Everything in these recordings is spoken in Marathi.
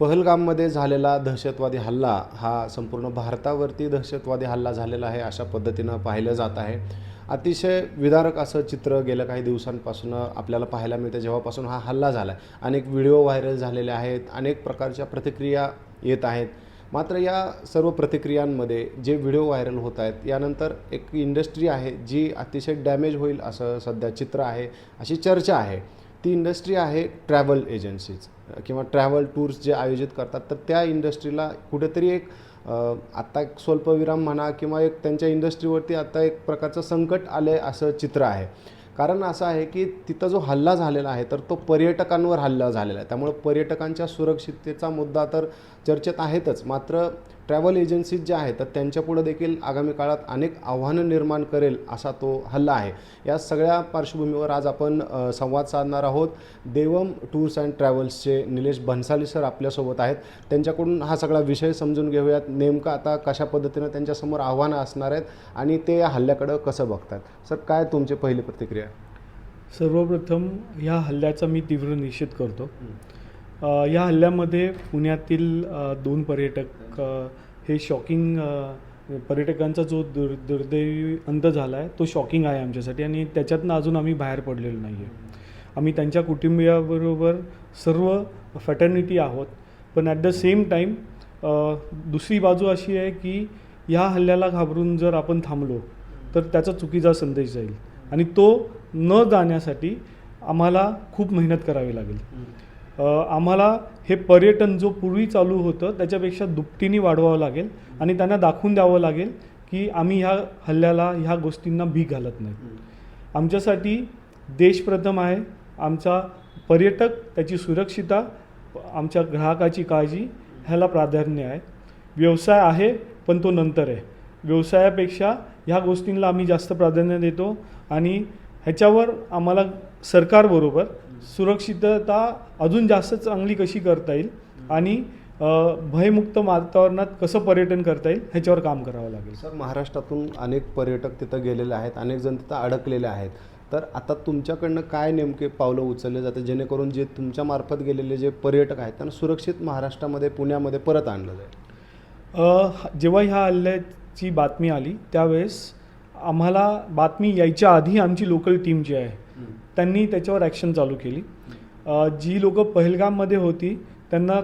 पहलगाममध्ये झालेला दहशतवादी हल्ला हा संपूर्ण भारतावरती दहशतवादी हल्ला झालेला आहे अशा पद्धतीनं पाहिलं जात आहे. अतिशय विदारक असं चित्र गेल्या काही दिवसांपासून आपल्याला पाहायला मिळतं जेव्हापासून हा हल्ला झाला आहे अनेक व्हिडिओ व्हायरल झालेले आहेत अनेक प्रकारच्या प्रतिक्रिया येत आहेत. मात्र या सर्व प्रतिक्रियांमध्ये जे व्हिडिओ व्हायरल होत आहेत यानंतर एक इंडस्ट्री आहे जी अतिशय डॅमेज होईल असं सध्या चित्र आहे अशी चर्चा आहे. ती इंडस्ट्री आहे ट्रॅव्हल एजन्सीज किंवा ट्रॅव्हल टूर्स जे आयोजित करतात तर त्या इंडस्ट्रीला कुठेतरी एक आत्ता एक स्वल्पविराम म्हणा किंवा एक त्यांच्या इंडस्ट्रीवरती आता एक प्रकारचं संकट आलं आहे असं चित्र आहे. कारण असं आहे की तिथं जो हल्ला झालेला आहे तर तो पर्यटकांवर हल्ला झालेला आहे. त्यामुळे पर्यटकांच्या सुरक्षिततेचा मुद्दा तर चर्चेत आहेतच. मात्र ट्रॅव्हल एजन्सीज ज्या आहेत तर त्यांच्यापुढं देखील आगामी काळात अनेक आव्हानं निर्माण करेल असा तो हल्ला आहे. या सगळ्या पार्श्वभूमीवर आज आपण संवाद साधणार आहोत. देवम टूर्स अँड ट्रॅव्हल्सचे निलेश भन्साली सर आपल्यासोबत आहेत. त्यांच्याकडून हा सगळा विषय समजून घेऊयात. नेमकं आता कशा पद्धतीनं त्यांच्यासमोर आव्हानं असणार आहेत आणि ते या हल्ल्याकडं कसं बघतात? सर काय तुमची पहिली प्रतिक्रिया? सर्वप्रथम ह्या हल्ल्याचा मी तीव्र निषेध करतो. या हल्ल्यामध्ये पुण्यातील दोन पर्यटक हे शॉकिंग पर्यटकांचा जो दुर् दुर्दैवी अंत झाला आहे तो शॉकिंग आहे आमच्यासाठी आणि त्याच्यातनं अजून आम्ही बाहेर पडलेलो नाही आहे आम्ही त्यांच्या कुटुंबियाबरोबर सर्व फॅटर्निटी आहोत. पण ॲट द सेम टाईम दुसरी बाजू अशी आहे की ह्या हल्ल्याला घाबरून जर आपण थांबलो तर त्याचा चुकीचा संदेश जाईल. आणि तो न जाण्यासाठी आम्हाला खूप मेहनत करावी लागेल. आम्हाला हे पर्यटन जो पूर्वी चालू होतं त्याच्यापेक्षा दुपटीने वाढवावं लागेल आणि त्यांना दाखवून द्यावं लागेल की आम्ही ह्या हल्ल्याला ह्या गोष्टींना भीक घालत नाही. आमच्यासाठी देश प्रथम आहे आमचा पर्यटक त्याची सुरक्षिता आमच्या ग्राहकाची काळजी ह्याला प्राधान्य आहे. व्यवसाय आहे पण तो नंतर आहे. व्यवसायापेक्षा ह्या गोष्टींना आम्ही जास्त प्राधान्य देतो आणि ह्याच्यावर आम्हाला सरकारबरोबर सुरक्षितता अजून जास्त चांगली कशी करता येईल आणि भयमुक्त वातावरणात कसं पर्यटन करता येईल ह्याच्यावर काम करावं लागेल. सर महाराष्ट्रातून अनेक पर्यटक तिथं गेलेले आहेत अनेक जण तिथं अडकलेले आहेत. तर आता तुमच्याकडनं काय नेमके पावलं उचलले जाते जेणेकरून जे तुमच्या मार्फत गेलेले जे पर्यटक आहेत त्यांना सुरक्षित महाराष्ट्रामध्ये पुण्यामध्ये परत आणलं जाईल? जेव्हा ह्या हल्ल्याची बातमी आली त्यावेळेस आम्हाला बातमी यायच्या आधी आमची लोकल टीम जी आहे त्यांनी त्याच्यावर ॲक्शन चालू केली. जी लोकं पहलगाममध्ये होती त्यांना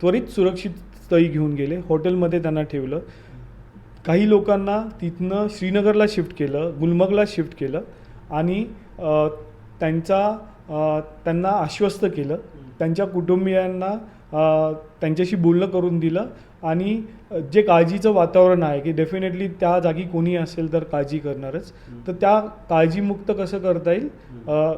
त्वरित सुरक्षित स्थळी घेऊन गेले. हॉटेलमध्ये त्यांना ठेवलं. काही लोकांना तिथनं श्रीनगरला शिफ्ट केलं गुलमर्गला शिफ्ट केलं आणि त्यांचा त्यांना आश्वस्त केलं. त्यांच्या कुटुंबियांना त्यांच्याशी बोलणं करून दिलं. आणि जे काळजीचं वातावरण आहे की डेफिनेटली त्या जागी कोणी असेल तर काळजी करणारच. तर त्या काळजीमुक्त कसं करता येईल?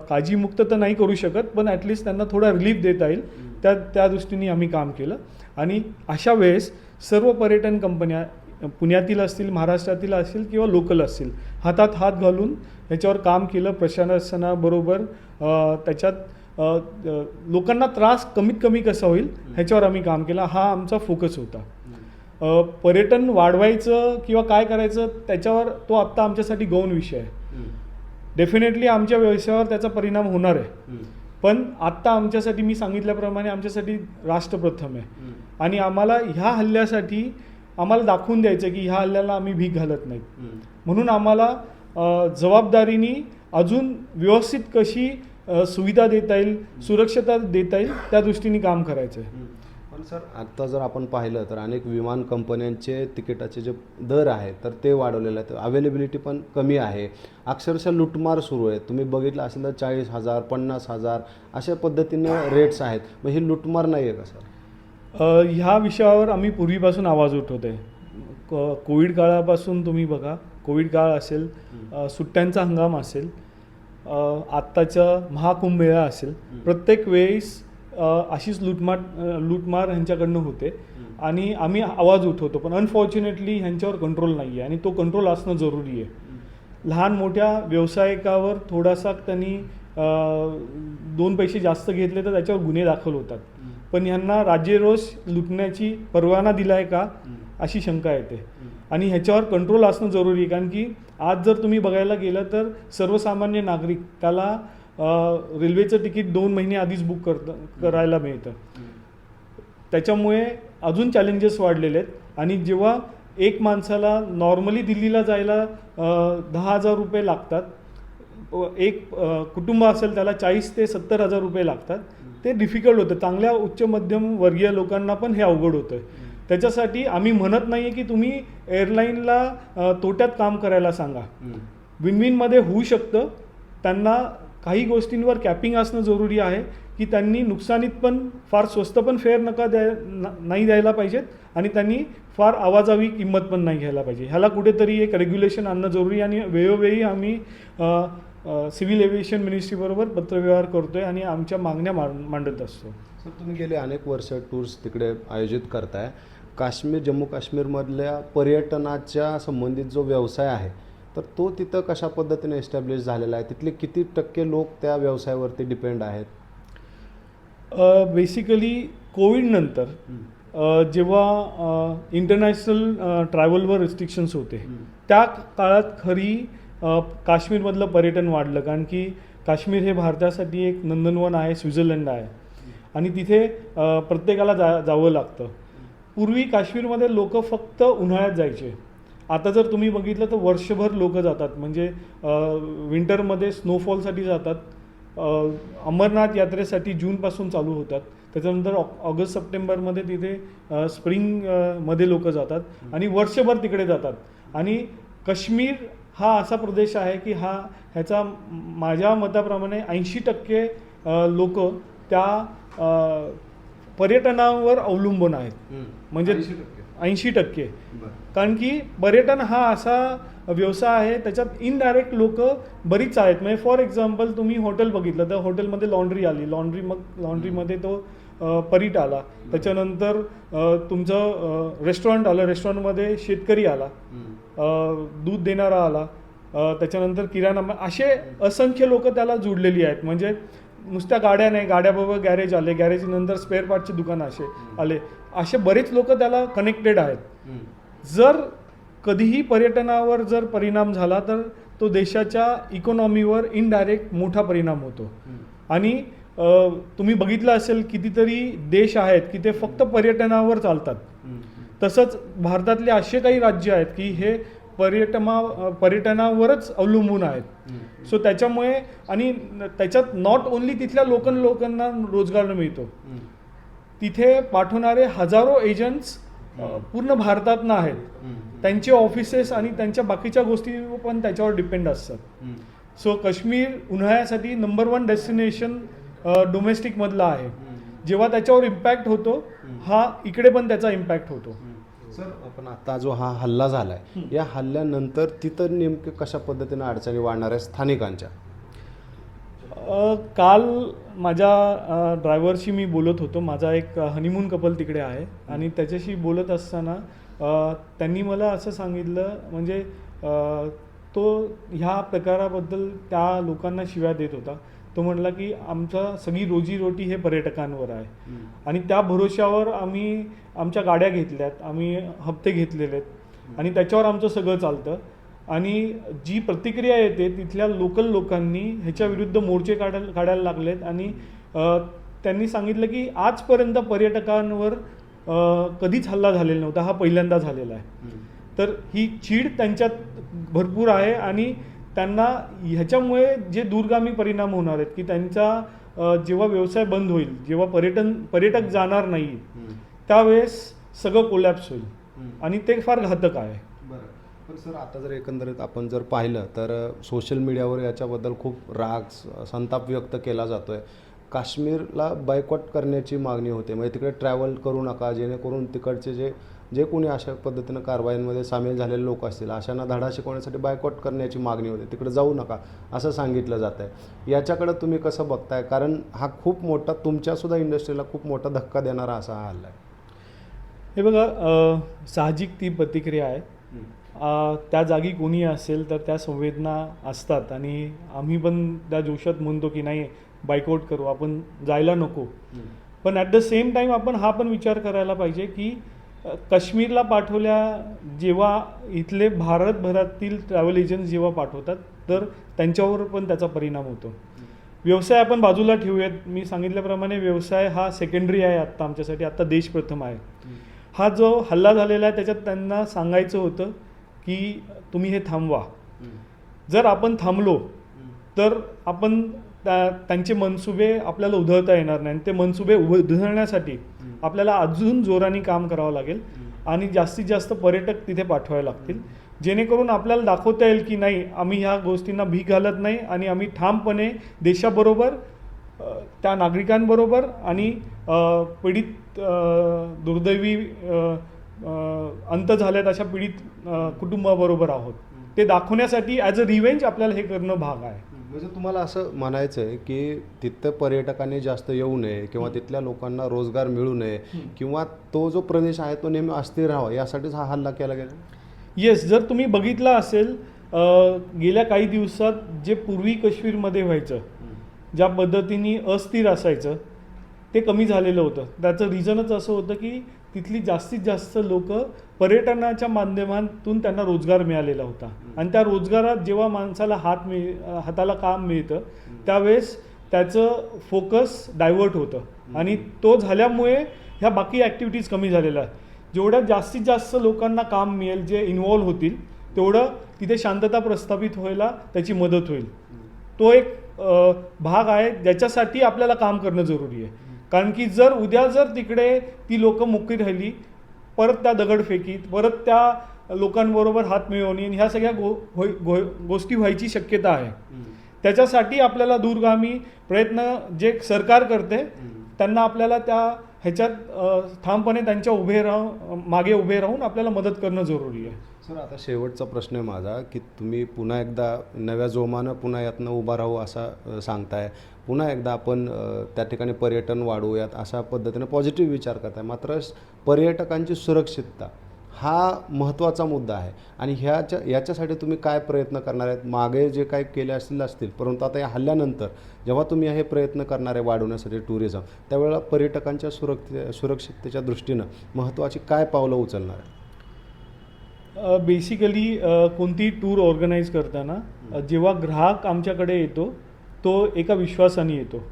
काळजीमुक्त तर नाही करू शकत पण ॲटलिस्ट त्यांना थोडा रिलीफ देता येईल. त्या त्या दृष्टीने आम्ही काम केलं. आणि अशा वेळेस सर्व पर्यटन कंपन्या पुण्यातील असतील महाराष्ट्रातील असतील किंवा लोकल असतील हातात हात घालून ह्याच्यावर काम केलं प्रशासनाबरोबर. त्याच्यात लोकांना त्रास कमीत कमी कसा होईल ह्याच्यावर आम्ही काम केलं. हा आमचा फोकस होता. पर्यटन वाढवायचं किंवा काय करायचं त्याच्यावर तो आत्ता आमच्यासाठी गौण विषय आहे. डेफिनेटली आमच्या व्यवसायावर त्याचा परिणाम होणार आहे. पण आत्ता आमच्यासाठी मी सांगितल्याप्रमाणे आमच्यासाठी राष्ट्रप्रथम आहे. आणि आम्हाला ह्या हल्ल्यासाठी आम्हाला दाखवून द्यायचं की ह्या हल्ल्याला आम्ही भीक घालत नाही. म्हणून आम्हाला जबाबदारीने अजून व्यवस्थित कशी सुविधा देता येईल सुरक्षता देता येईल त्या दृष्टीने काम करायचं आहे पण सर आत्ता जर आपण पाहिलं तर अनेक विमान कंपन्यांचे तिकिटाचे जे दर आहेत तर ते वाढवलेले आहेत. अवेलेबिलिटी पण कमी आहे. अक्षरशः लुटमार सुरू आहे तुम्ही बघितलं असेल तर चाळीस हजार पन्नास हजार अशा पद्धतीनं रेट्स आहेत. मग ही लुटमार नाही आहे का सर? ह्या विषयावर आम्ही पूर्वीपासून आवाज उठवतोय. को कोविड काळापासून तुम्ही बघा. कोविड काळ असेल सुट्ट्यांचा हंगाम असेल आत्ताचा महाकुंभमेळा असेल प्रत्येक वेळेस अशीच लूटमार अ, लूटमार ह्यांच्याकडनं होते. आणि आम्ही आवाज उठवतो पण अनफॉर्च्युनेटली ह्यांच्यावर कंट्रोल नाही आहे आणि तो कंट्रोल असणं जरुरी आहे. लहान मोठ्या व्यावसायिकावर थोडासा त्यांनी दोन पैसे जास्त घेतले तर त्याच्यावर गुन्हे दाखल होतात. पण ह्यांना राज्यरोष लुटण्याची परवाना दिला आहे का अशी शंका येते. आणि ह्याच्यावर कंट्रोल असणं जरुरी आहे. कारण की आज जर तुम्ही बघायला गेलं तर सर्वसामान्य नागरिक त्याला रेल्वेचं तिकीट दोन महिने आधीच बुक करत करायला मिळतं. त्याच्यामुळे अजून चॅलेंजेस वाढलेले आहेत. आणि जेव्हा एक माणसाला नॉर्मली दिल्लीला जायला दहा हजार रुपये लागतात एक कुटुंब असेल त्याला चाळीस ते सत्तर हजार रुपये लागतात ते डिफिकल्ट होतं. चांगल्या उच्च मध्यम वर्गीय लोकांना पण हे अवघड होतं त्याच्यासाठी आम्ही म्हणत नाही आहे की तुम्ही एअरलाईनला तोट्यात काम करायला सांगा. विन विनमध्ये होऊ शकतं. त्यांना काही गोष्टींवर कॅपिंग असणं जरुरी आहे की त्यांनी नुकसानीत पण फार स्वस्त पण फेअर नका द्याय न- नाही द्यायला पाहिजेत आणि त्यांनी फार आवाजावी किंमत पण नाही घ्यायला पाहिजे. ह्याला कुठेतरी एक रेग्युलेशन आणणं जरुरी आहे आणि वेळोवेळी आम्ही सिव्हिल एव्हिएशन मिनिस्ट्रीबरोबर पत्रव्यवहार करतो आहे आणि आमच्या मागण्या मांड मांडत असतो. सर तुम्ही गेले अनेक वर्ष टूर्स तिकडे आयोजित करताय. काश्मीर जम्मू काश्मीरमधल्या पर्यटनाच्या संबंधित जो व्यवसाय आहे तर तो तिथं कशा पद्धतीने एस्टॅब्लिश झालेला आहे? तिथले किती टक्के लोक त्या व्यवसायावरती डिपेंड आहेत? बेसिकली कोविडनंतर जेव्हा इंटरनॅशनल ट्रॅव्हलवर रिस्ट्रिक्शन्स होते त्या काळात खरी काश्मीरमधलं पर्यटन वाढलं. कारण की काश्मीर हे भारतासाठी एक नंदनवन आहे स्वित्झर्लंड आहे. आणि तिथे प्रत्येकाला जा जावं लागतं. पूर्वी काश्मीरमध्ये लोक फक्त उन्हाळ्यात जायचे. आता जर तुम्ही बघितलं तर वर्षभर लोक जातात. म्हणजे विंटरमध्ये स्नोफॉलसाठी जातात. अमरनाथ यात्रेसाठी जूनपासून चालू होतात. त्याच्यानंतर ऑ ऑगस्ट सप्टेंबरमध्ये तिथे स्प्रिंगमध्ये स्प्रिंगमध्ये लोक जातात. आणि वर्षभर तिकडे जातात. आणि काश्मीर हा असा प्रदेश आहे की हा ह्याचा माझ्या मताप्रमाणे ऐंशी टक्के लोक त्या पर्यटनावर अवलंबून आहेत. म्हणजे ऐंशी टक्के. कारण की पर्यटन हा असा व्यवसाय आहे त्याच्यात इनडायरेक्ट लोक बरीच आहेत. म्हणजे फॉर एक्झाम्पल तुम्ही हॉटेल बघितलं तर हॉटेलमध्ये लॉन्ड्री आली. लॉन्ड्री मग लॉन्ड्रीमध्ये तो परीट आला. त्याच्यानंतर तुमचं रेस्टॉरंट आलं. रेस्टॉरंटमध्ये शेतकरी आला. दूध देणारा आला. त्याच्यानंतर किराणा असे असंख्य लोक त्याला जुडलेली आहेत. म्हणजे नुसत्या गाड्या नाही गाड्याबरोबर गॅरेज आले. गॅरेज नंतर स्पेअर पार्टचे दुकान असे आले. असे बरेच लोक त्याला कनेक्टेड आहेत. जर कधीही पर्यटनावर जर परिणाम झाला तर तो देशाच्या इकॉनॉमीवर इनडायरेक्ट मोठा परिणाम होतो. आणि तुम्ही बघितलं असेल कितीतरी देश आहेत की ते फक्त पर्यटनावर चालतात. तसंच भारतातले असे काही राज्य आहेत की हे पर्यटमा पर्यटनावरच अवलंबून आहेत. सो त्याच्यामुळे आणि त्याच्यात नॉट ओन्ली तिथल्या लोकल लोकांना रोजगार मिळतो तिथे पाठवणारे हजारो एजंट्स पूर्ण भारतातनं आहेत. त्यांचे ऑफिसेस आणि त्यांच्या बाकीच्या गोष्टी पण त्याच्यावर डिपेंड असतात. सो काश्मीर उन्हाळ्यासाठी नंबर वन डेस्टिनेशन डोमेस्टिकमधला आहे. जेव्हा त्याच्यावर इम्पॅक्ट होतो हा इकडे पण त्याचा इम्पॅक्ट होतो. सर आपण आता जो हा हल्ला झालाय या हल्ल्यानंतर तिथं नेमके कशा पद्धतीने अडचणी वाढणार आहे स्थानिकांच्या? काल माझ्या ड्रायव्हरशी मी बोलत होतो. माझा एक हनीमून कपल तिकडे आहे. आणि त्याच्याशी बोलत असताना त्यांनी मला असं सांगितलं म्हणजे तो ह्या प्रकाराबद्दल त्या लोकांना शिव्या देत होता. तो म्हणला की आमचा सगळी रोजीरोटी हे पर्यटकांवर आहे. आणि त्या भरोश्यावर आम्ही आमच्या गाड्या घेतल्यात. आम्ही हप्ते घेतलेले आहेत आणि त्याच्यावर आमचं सगळं चालतं. आणि जी प्रतिक्रिया येते तिथल्या लोकल लोकांनी ह्याच्या विरुद्ध मोर्चे काढायला काढायला लागलेत. आणि त्यांनी सांगितलं की आजपर्यंत पर्यटकांवर कधीच हल्ला झालेला नव्हता. हा पहिल्यांदा झालेला आहे. तर ही चीड त्यांच्यात भरपूर आहे आणि त्यांना ह्याच्यामुळे जे दूरगामी परिणाम होणार आहेत की त्यांचा जेव्हा व्यवसाय बंद होईल जेव्हा पर्यटन पर्यटक जाणार नाही त्यावेळेस सगळं कोलॅप्स होईल. आणि ते फार घातक आहे. पण सर आता जर एकंदरीत आपण जर पाहिलं तर सोशल मीडियावर याच्याबद्दल खूप राग संताप व्यक्त केला जातो आहे काश्मीरला बायकॉट करण्याची मागणी होते. म्हणजे तिकडे ट्रॅव्हल करू नका जेणेकरून तिकडचे जे जे कोणी अशा पद्धतीनं कारवाईंमध्ये सामील झालेले लोक असतील अशांना धडा शिकवण्यासाठी बायकॉट करण्याची मागणी होते. तिकडे जाऊ नका असं सांगितलं जात आहे याच्याकडं तुम्ही कसं बघताय? कारण हा खूप मोठा तुमच्यासुद्धा इंडस्ट्रीला खूप मोठा धक्का देणारा असा हा हल्ला आहे. हे बघा साहजिक ती प्रतिक्रिया आहे. त्या जागी कोणी असेल तर त्या संवेदना असतात आणि आम्ही पण त्या जोशात म्हणतो की नाही बायकआउट करू आपण जायला नको. पण ॲट द सेम टाईम आपण हा पण विचार करायला पाहिजे की काश्मीरला पाठवल्या जेव्हा इथले भारतभरातील ट्रॅव्हल एजंट्स जेव्हा पाठवतात तर त्यांच्यावर पण त्याचा परिणाम होतो. व्यवसाय आपण बाजूला ठेवूयात. मी सांगितल्याप्रमाणे व्यवसाय हा सेकंडरी आहे आत्ता आमच्यासाठी आत्ता देश प्रथम आहे हा जो हल्ला झालेला आहे त्याच्यात त्यांना सांगायचं होतं की तुम्ही हे थांबवा. जर आपण थांबलो तर आपण त्या त्यांचे मनसुबे आपल्याला उधळता येणार नाही. आणि ते मनसुबे उधळण्यासाठी आपल्याला अजून जोराने काम करावं लागेल. आणि जास्तीत जास्त पर्यटक तिथे पाठवावे लागतील. जेणेकरून आपल्याला दाखवता येईल की नाही आम्ही ह्या गोष्टींना भीक घालत नाही आणि आम्ही ठामपणे देशाबरोबर त्या नागरिकांबरोबर आणि पीडित दुर्दैवी अंत झाल्यात अशा पीडित कुटुंबाबरोबर आहोत. ते दाखवण्यासाठी ॲज अ रिव्हेंज आपल्याला हे करणं भाग आहे. म्हणजे तुम्हाला असं म्हणायचं आहे की तिथं पर्यटकांनी जास्त येऊ नये किंवा तिथल्या लोकांना रोजगार मिळू नये किंवा तो जो प्रदेश आहे तो नेहमी अस्थिर राहावा यासाठीच हा हल्ला केला गेला? येस जर तुम्ही बघितलं असेल गेल्या काही दिवसात जे पूर्वी काश्मीरमध्ये व्हायचं ज्या पद्धतीने अस्थिर असायचं ते कमी झालेलं होतं. त्याचं रिझनच असं होतं की तिथली जास्तीत जास्त लोक पर्यटनाच्या माध्यमातून त्यांना रोजगार मिळालेला होता. आणि त्या रोजगारात जेव्हा माणसाला हात मिळ हाताला काम मिळतं त्यावेळेस त्याचं फोकस डायव्हर्ट होतं. आणि तो झाल्यामुळे ह्या बाकी ॲक्टिव्हिटीज कमी झालेल्या आहेत. जेवढ्या जास्तीत जास्त लोकांना काम मिळेल जे इन्वॉल्व्ह होतील तेवढं तिथे शांतता प्रस्थापित व्हायला त्याची मदत होईल. तो एक भाग आहे ज्याच्यासाठी आपल्याला काम करणं जरुरी आहे. कारण की जर उद्या जर तिकडे ती लोकं मुक्ती राहिली परत त्या दगडफेकीत परत त्या लोकांबरोबर हात मिळवणी ह्या सगळ्या गो होई- गो गोष्टी व्हायची शक्यता आहे. त्याच्यासाठी आपल्याला दूरगामी प्रयत्न जे सरकार करते त्यांना आपल्याला त्या ह्याच्यात ठामपणे त्यांच्या उभे राहून मागे उभे राहून आपल्याला मदत करणं जरुरी आहे. सर आता शेवटचा प्रश्न आहे माझा की तुम्ही पुन्हा एकदा नव्या जोमानं पुन्हा यातनं उभा राहू असा सांगताय. पुन्हा एकदा आपण त्या ठिकाणी पर्यटन वाढवूयात अशा पद्धतीने पॉझिटिव्ह विचार करताय. मात्र पर्यटकांची सुरक्षितता हा महत्त्वाचा मुद्दा आहे. आणि ह्याच्या याच्यासाठी तुम्ही काय प्रयत्न करणार आहेत? मागे जे काय केले असतील असतील. परंतु आता या हल्ल्यानंतर जेव्हा तुम्ही हे प्रयत्न करणार आहे वाढवण्यासाठी टुरिझम त्यावेळेला पर्यटकांच्या सुरक्षित सुरक्षिततेच्या दृष्टीनं महत्त्वाची काय पावलं उचलणार आहे बेसिकली कोणती टूर ऑर्गनाईज करताना जेव्हा ग्राहक आमच्याकडे येतो तो एका विश्वासाने येतो.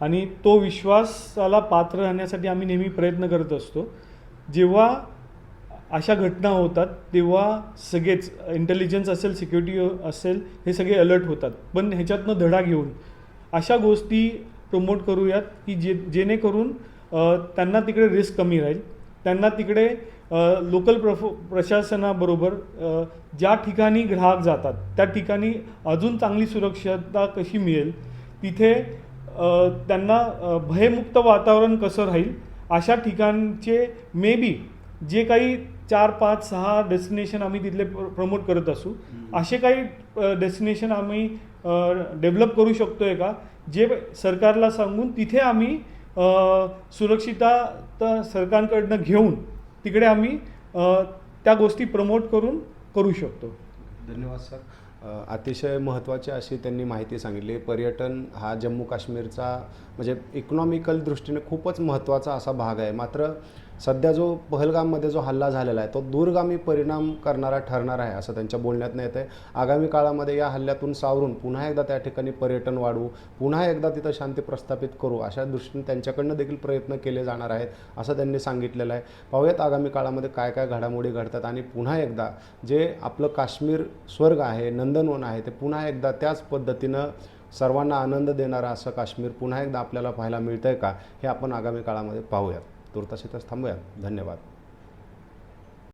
आणि तो विश्वासाला पात्र राहण्यासाठी आम्ही नेहमी प्रयत्न करत असतो. जेव्हा अशा घटना होतात तेव्हा सगळेच इंटेलिजन्स असेल सिक्युरिटी असेल हे सगळे अलर्ट होतात. पण ह्याच्यातनं धडा घेऊन अशा गोष्टी प्रमोट करूयात की जे जेणेकरून त्यांना तिकडे रिस्क कमी राहील. त्यांना तिकडे लोकल प्रफ प्रशासनाबरोबर ज्या ठिकाणी ग्राहक जातात त्या ठिकाणी अजून चांगली सुरक्षता कशी मिळेल तिथे त्यांना भयमुक्त वातावरण कसं राहील अशा ठिकाणचे मे बी जे काही चार पाच सहा डेस्टिनेशन आम्ही तिथले प्रमोट करत असू असे काही डेस्टिनेशन आम्ही डेव्हलप करू शकतो आहे का जे सरकारला सांगून तिथे आम्ही सुरक्षितता तर सरकारकडनं घेऊन तिकडे आम्ही त्या गोष्टी प्रमोट करून करू शकतो. धन्यवाद सर. अतिशय महत्त्वाची अशी त्यांनी माहिती सांगितली. पर्यटन हा जम्मू काश्मीरचा म्हणजे इकॉनॉमिकल दृष्टीने खूपच महत्त्वाचा असा भाग आहे. मात्र सध्या जो पहलगाममध्ये जो हल्ला झालेला आहे तो दूरगामी परिणाम करणारा ठरणार आहे असं त्यांच्या बोलण्यात येतं आहे आगामी काळामध्ये या हल्ल्यातून सावरून पुन्हा एकदा त्या ठिकाणी पर्यटन वाढवू पुन्हा एकदा तिथं शांती प्रस्थापित करू अशा दृष्टीने त्यांच्याकडनं देखील प्रयत्न केले जाणार आहेत असं त्यांनी सांगितलेलं आहे. पाहूयात आगामी काळामध्ये काय काय घडामोडी घडतात आणि पुन्हा एकदा जे आपलं काश्मीर स्वर्ग आहे नंदनवन आहे ते पुन्हा एकदा त्याच पद्धतीनं सर्वांना आनंद देणारं असं काश्मीर पुन्हा एकदा आपल्याला पाहायला मिळतं आहे का हे आपण आगामी काळामध्ये पाहूयात. तुर्तास इथंच थांबूया. धन्यवाद.